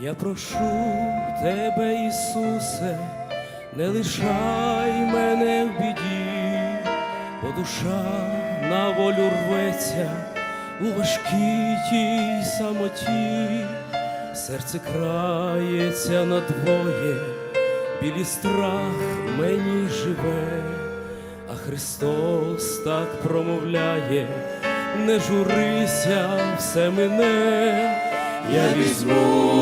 Я прошу тебе, Ісусе, не лишай мене в біді, бо душа на волю рветься у важкій тій самоті, серце крається надвоє, білі страх мені живе, а Христос так промовляє, не журися, все мине. Я візьму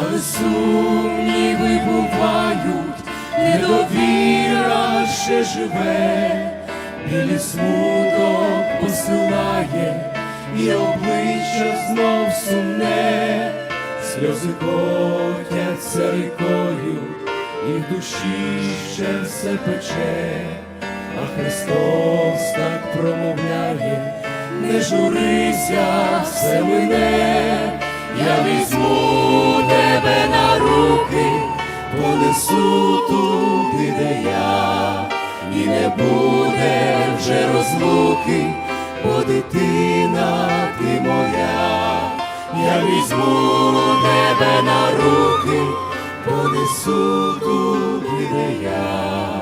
але сумніви бувають, недовіра ще живе, білі смуток посилає, і обличчя знов сумне, сльози котяться рікою, і в душі ще все пече, а Христос так промовляє, не журися, все мине. Я візьму понесу туди, де я, і не буде вже розлуки, бо дитина ти моя, я візьму тебе на руки, понесу туди, де я,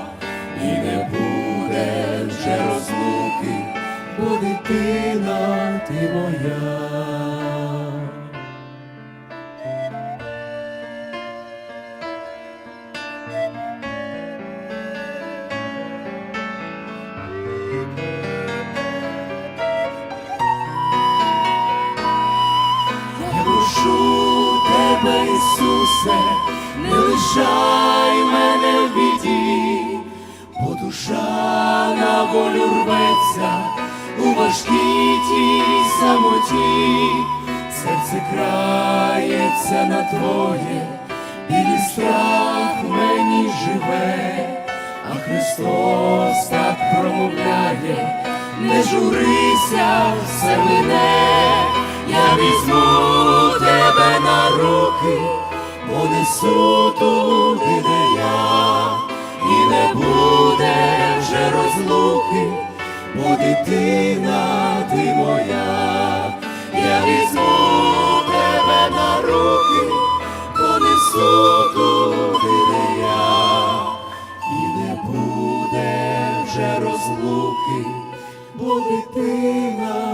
і не буде вже розлуки, бо дитина ти моя. Ісусе, не лишай мене в біді, бо душа на волю рветься у важкій тій самоті, серце крається на твоє, білі страх мені живе, а Христос так промовляє, не журися, все мине. Я візьму понесу туди, я, і не буде вже розлуки, бо дитина ти моя, я візьму тебе на руки, понесу туди, я, і не буде вже розлуки, бо дитина.